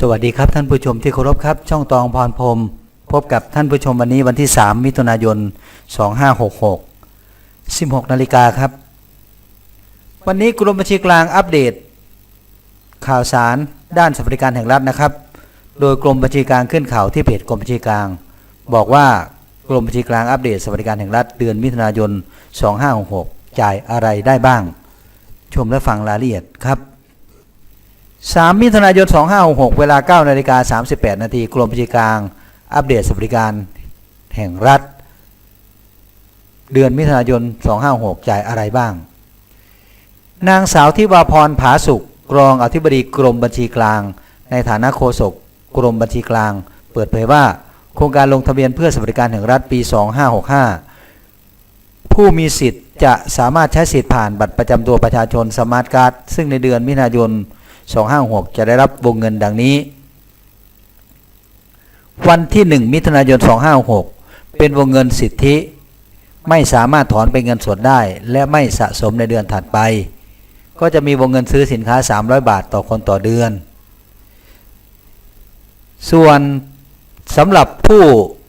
สวัสดีครับท่านผู้ชมที่เคารพครับ ช่องตองพรพรมพบกับท่านผู้ชมวันนี้วันที่ 3 มิถุนายน 2566 16นาฬิกาครับ วันนี้กรมบัญชีกลางอัปเดต ข่าวสารด้านสวัสดิการแห่งรัฐนะครับ โดยกรมบัญชีกลางขึ้นข่าวที่เพจกรมบัญชีกลาง บอกว่ากรมบัญชีกลางอัปเดตสวัสดิการแห่งรัฐเดือนมิถุนายน 2566 จ่ายอะไรได้บ้าง ชมและฟังรายละเอียดครับ 3มิถุนายน 2566 เวลา 9นาฬิกา38 นาทีกรมบัญชีกลาง อัปเดตสวัสดิการแห่งรัฐ เดือนมิถุนายน 2566จ่ายอะไรบ้าง นางสาวทิวาพรผาสุกรองอธิบดีกรมบัญชีกลาง ในฐานะโฆษกกรมบัญชีกลาง เปิดเผยว่า โครงการลงทะเบียนเพื่อสวัสดิการแห่งรัฐปี 2565 ผู้มีสิทธิ์จะสามารถใช้สิทธิ์ผ่านบัตรประจำตัวประชาชนสมาร์ทการ์ดซึ่งในเดือนมิถุนายน 256จะได้รับวงเงินดังนี้ วันที่ 1 มิถุนายน 256เป็นวงเงินสิทธิ ไม่สามารถถอนเป็นเงินสดได้ และไม่สะสมในเดือนถัดไป ก็จะมีวงเงินซื้อสินค้า 300 บาทต่อคนต่อเดือน ส่วนสำหรับผู้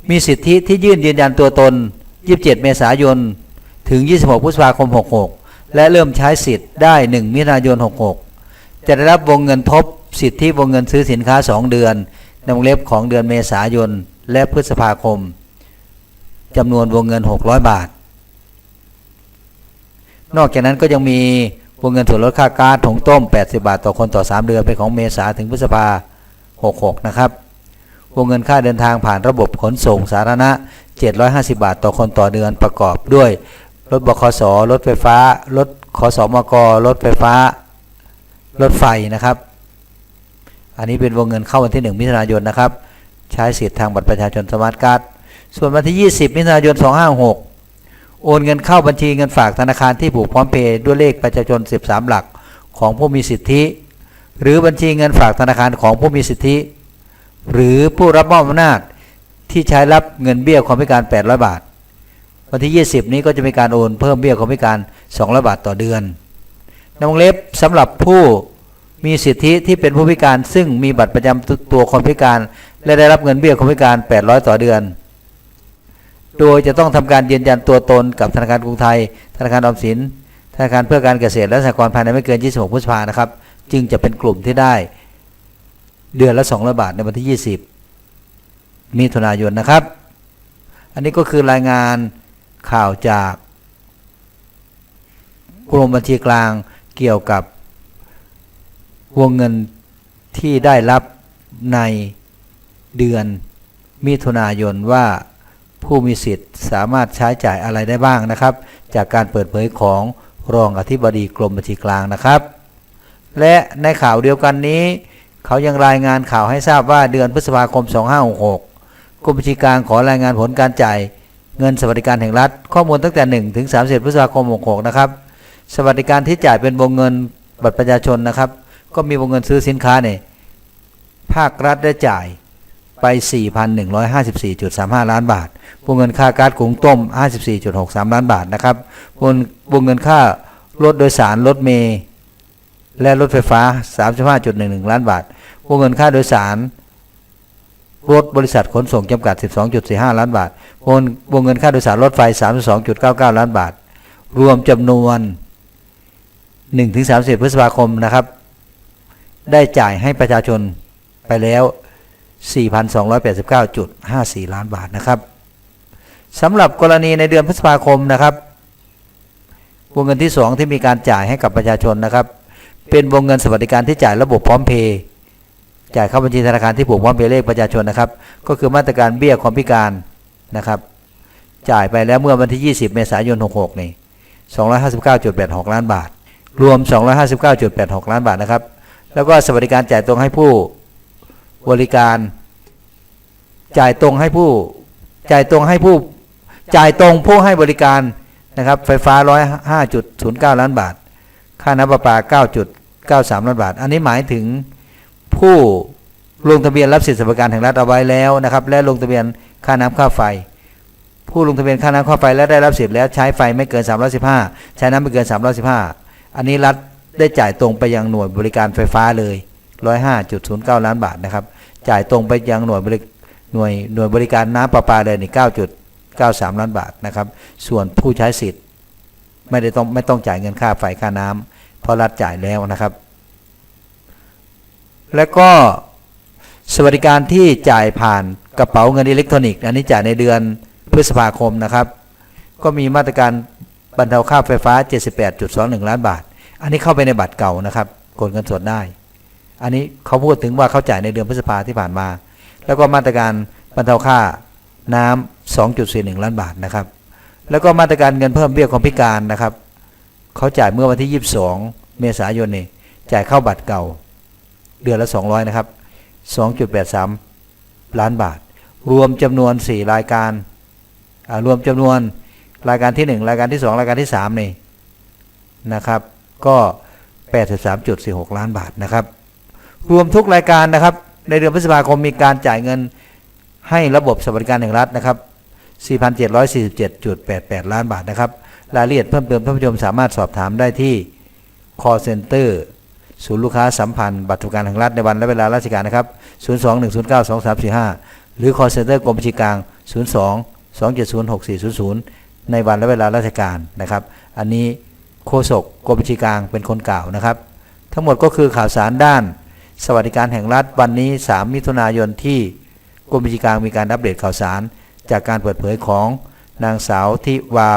มีสิทธิที่ยื่นยืนยันตัวตน 27 เมษายน ถึง 26 พฤษภาคม 66 และเริ่มใช้สิทธิ์ได้ 1 มิถุนายน 66 จะได้รับวงเงินทบสิทธิวงเงินซื้อสินค้า 2 เดือนในวงเล็บของเดือนเมษายน และพฤษภาคมจำนวนวงเงิน 600 บาท นอกจากนั้นก็ยังมีวงเงินส่วนลดค่าก๊าซถุงต้ม 80 บาทต่อคนต่อ 3 เดือนเป็นของเมษาถึงพฤษภา 66 นะครับ วงเงินค่าเดินทางผ่านระบบขนส่งสาธารณะ 750 บาทต่อคนต่อเดือนประกอบด้วย รถบขสรถไฟฟ้า รถขสมกรถไฟฟ้า รถไฟนะครับ อันนี้เป็นวงเงินเข้าวันที่ 1 มิถุนายนนะครับ ใช้สิทธิ์ทางบัตรประชาชนสมาร์ทการ์ด ส่วนวันที่ 20 มิถุนายน 256 โอนเงินเข้าบัญชีเงินฝากธนาคารที่ผูกพร้อมเพย์ด้วยเลขประชาชน 13 หลักของผู้มีสิทธิ หรือบัญชีเงินฝากธนาคารของผู้มีสิทธิ หรือผู้รับมอบอำนาจที่ใช้รับเงินเบี้ยความพิการ 800 บาท วันที่ 20 นี้ก็จะมีการโอนเพิ่มเบี้ยความพิการ 200 บาทต่อเดือน ในวงเล็บสำหรับผู้มีสิทธิที่เป็นผู้พิการ ซึ่งมีบัตรประจำตัวคนพิการ และได้รับเงินเบี้ยคนพิการ 800 ต่อเดือน โดยจะต้องทำการยืนยันตัวตนกับธนาคารกรุงไทย ธนาคารออมสิน ธนาคารเพื่อการเกษตรและสหกรณ์ภายในไม่เกิน 26 พฤษภานะครับ จึงจะเป็นกลุ่มที่ได้ เดือนละ 200 บาทในวันที่ 20 มิถุนายนนะครับ อันนี้ก็คือรายงานข่าวจากกรมบัญชีกลาง เกี่ยวกับวงเงินที่ได้รับในเดือนมิถุนายนว่าผู้มีสิทธิ์สามารถใช้จ่ายอะไรได้บ้างนะครับ จากการเปิดเผยของรองอธิบดีกรมบัญชีกลางนะครับ และในข่าวเดียวกันนี้ เขายังรายงานข่าวให้ทราบว่าเดือนพฤษภาคม 2566กรมบัญชีกลางขอรายงานผลการจ่ายเงินสวัสดิการแห่งรัฐ ข้อมูลตั้งแต่ 1 ถึง 30 พฤษภาคม 66 นะครับ สวัสดิการที่จ่ายเป็นวงเงินบัตรประชาชนนะครับ ก็มีวงเงินซื้อสินค้าเนี่ยภาครัฐได้จ่ายไป 4,154.35 ล้านบาท วงเงินค่าก๊าซกุงต้ม 54.63 ล้านบาทนะครับวงวงเงินค่ารถโดยสารรถเมล์และรถไฟฟ้า 35.11 ล้านบาท วงเงินค่าโดยสาร รถบริษัทขนส่งจำกัด 12.45 ล้านบาท วงวงเงินค่าโดยสารรถไฟ 32.99 ล้านบาท รวมจำนวน 1-30 พฤษภาคมนะครับ ได้จ่ายให้ประชาชนไปแล้ว 4,289.54 ล้านบาทนะครับสำหรับกรณีในเดือนพฤษภาคมนะครับ วงเงินที่ 2 ที่มีการจ่ายให้กับประชาชนนะครับ เป็นวงเงินสวัสดิการที่จ่ายระบบพร้อมเพย์จ่ายเข้าบัญชีธนาคารที่ผูกพร้อมเพย์เลขประชาชนนะครับ ก็คือมาตรการเบี้ยความพิการนะครับ จ่ายไปแล้วเมื่อวันที่ 20 เมษายน 66 นี่ 259.86 ล้านบาท รวม 259.86 ล้านบาทนะครับ แล้วก็สวัสดิการจ่ายตรงให้ผู้บริการจ่ายตรงให้ผู้จ่ายตรงให้ผู้จ่ายตรงผู้ให้บริการนะครับ ไฟฟ้า 105.09 ล้านบาท ค่าน้ำประปา 9.93 ล้านบาท อันนี้หมายถึงผู้ลงทะเบียนรับสิทธิสวัสดิการแห่งรัฐเอาไว้แล้วนะครับ และลงทะเบียนค่าน้ำค่าไฟ ผู้ลงทะเบียนค่าน้ำค่าไฟและได้รับสิทธิ์แล้วใช้ไฟไม่เกิน 315 ใช้น้ำไม่เกิน 315 อันนี้รัฐได้จ่ายตรงไปยังหน่วยบริการไฟฟ้าเลย 105.09 ล้านบาทนะครับ จ่ายตรงไปยังหน่วยบริหน่วยหน่วยบริการน้ำประปาเลยนี่9.93 ล้านบาทนะครับ ส่วนผู้ใช้สิทธิ์ไม่ได้ต้องไม่ต้องจ่ายเงินค่าไฟค่าน้ำเพราะรัฐจ่ายแล้วนะครับ และก็สวัสดิการที่จ่ายผ่านกระเป๋าเงินอิเล็กทรอนิกส์อันนี้จ่ายในเดือนพฤษภาคมนะครับ ก็มีมาตรการ บรรเทาค่าไฟฟ้า 78.21 ล้านบาท อันนี้เข้าไปในบัตรเก่านะครับกดเงินสดได้ อันนี้เขาพูดถึงว่าเขาจ่ายในเดือนพฤษภาที่ผ่านมา แล้วก็มาตรการบรรเทาค่าน้ำ2.41 ล้านบาทนะครับ แล้วก็มาตรการเงินเพิ่มเบี้ยคนพิการนะครับ เขาจ่ายเมื่อวันที่ 22 เมษายนนี่จ่ายเข้าบัตรเก่า เดือนละ 200 นะครับ 2.83 ล้านบาท รวมจำนวน 4 รายการอ่ารวมจำนวน รายการที่ 1 รายการที่ 2 รายการที่ 3 นี่นะครับ ก็ 83.46 ล้านบาทนะครับ รวมทุกรายการนะครับ ในเดือนพฤษภาคมมีการจ่ายเงินให้ระบบสวัสดิการแห่งรัฐนะครับ 4,747.88 ล้านบาทนะครับ รายละเอียดเพิ่มเติมท่านผู้ชมสามารถสอบถามได้ที่ call center ศูนย์ลูกค้าสัมพันธ์บัตรสวัสดิการแห่งรัฐในวันและเวลาราชการนะครับ 02-109-2345 หรือ call center กรมบัญชีกลาง 02-270-6400 ในวันและเวลาราชการนะครับ อันนี้โฆษกกรมบัญชีกลางเป็นคนกล่าวนะครับ ทั้งหมดก็คือข่าวสารด้าน สวัสดิการแห่งรัฐวันนี้ 3 มิถุนายนที่กรมบัญชีกลางมีการอัปเดตข่าวสาร จากการเปิดเผยของนางสาวทิวา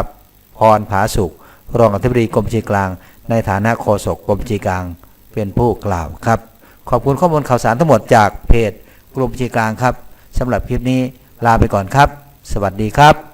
พรผาสุขรองอธิบดีกรมบัญชีกลาง ในฐานะโฆษกกรมบัญชีกลางเป็นผู้กล่าวครับ ขอบคุณข้อมูลข่าวสารทั้งหมดจากเพจกรมบัญชีกลางครับสำหรับคลิปนี้ลาไปก่อนครับ สวัสดีครับ